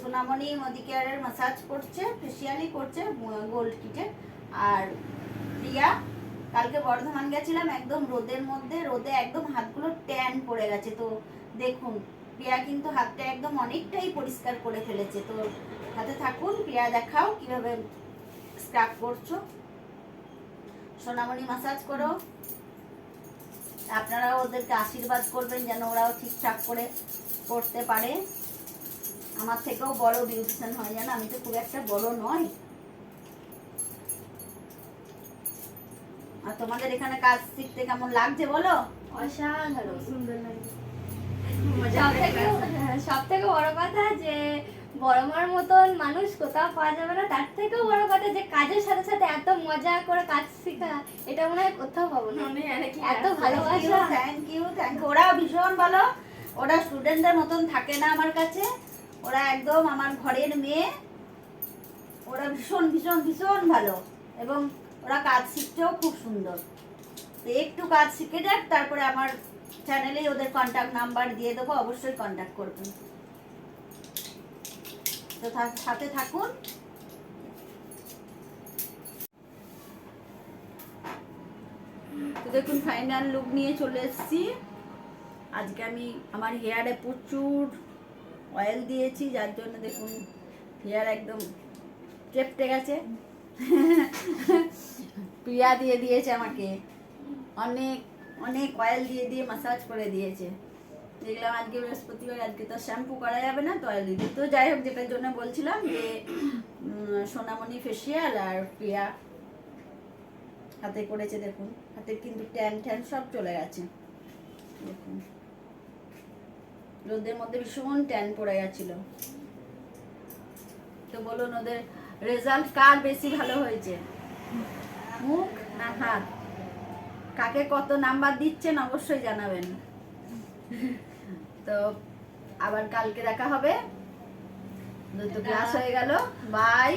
সোনামণি মোদি কেয়ারের মাসাজ করছে ফেসিয়ালই করছে গোল্ড কিটে আর প্রিয়া, কালকে বর্ধমান গেছিলাম একদম রোদের মধ্যে, রোদে একদম হাতগুলো ট্যান পড়ে গেছে। তো দেখুন, প্রিয়া কিন্তু হাতটা একদম অনেকটাই পরিষ্কার করে ফেলেছে। তো হাতে থাকুন, প্রিয়া দেখাও কীভাবে স্ক্রাব করছ। সোনামণি মাসাজ করো। আপনারাও ওদেরকে আশীর্বাদ করবেন যেন ওরাও ঠিকঠাক করে করতে পারে। আমার থেকেও বড় বিউটিশিয়ান হয় জানো? আমি তো খুব একটা বড় নয় আর তোমাদের এখানে কাজ শিখতে কেমন লাগছে বলো? অসাধারণ। সুন্দর লাগে। সব থেকে বড় কথা যে বড় মার মতন মানুষ কোথাও পাওয়া যাবে না তার থেকেও বড় কথা যে কাজের সাথে সাথে এত মজা করে কাজ শেখা এটা মনে হয় কোথাও পাবো না। নাকি এত ভালোবাসা। থ্যাংক ইউ থ্যাংক ইউ ওরাও ভীষণ ভালো। ওরা স্টুডেন্টদের মতন থাকে না আমার কাছে। ওরা একদম আমার ঘরের মেয়ে। ওরা ভীষণ ভীষণ ভীষণ ভালো। এবং ওরা কাজ শিখতেও খুব সুন্দর। তো একটু কাজ শিখে যাক, তারপরে আমার চ্যানেলেই ওদের কন্ট্যাক্ট নাম্বার দিয়ে দেবো, অবশ্যই কন্ট্যাক্ট করবেন। তো সাথে থাকুন। তো দেখুন ফাইনাল লুক নিয়ে চলে এসেছি। আজকে আমি, আমার হেয়ারে প্রচুর অয়েল দিয়েছি, যার জন্য দেখুন হেয়ার একদম চেপটে গেছে। প্রিয়া দিয়ে দিয়েছে আমাকে। অনেক অনেক অয়েল দিয়ে দিয়ে মাসাজ করে দিয়েছে। দেখলাম আজকে বৃহস্পতিবার, আজকে তো শ্যাম্পু করা যাবে না, তো অয়েল দিই। তো যাই হোক, যেটার জন্য বলছিলাম যে সোনামণি ফেসিয়াল আর প্রিয়া হাতে করেছে দেখুন। হাতে কিন্তু ট্যান ট্যান সব চলে গেছে। দেখুন। রোদের মধ্যে ভীষণ ট্যান পড়ে গেছিল। তো বলুন ওদের রেজাল্ট কার বেশি ভালো হয়েছে? মুখ না হাত? কাকে কত নাম্বার দিচ্ছেন অবশ্যই জানাবেন। তো আবার কালকে দেখা হবে। দুটো ক্লাস হয়ে গেল। বাই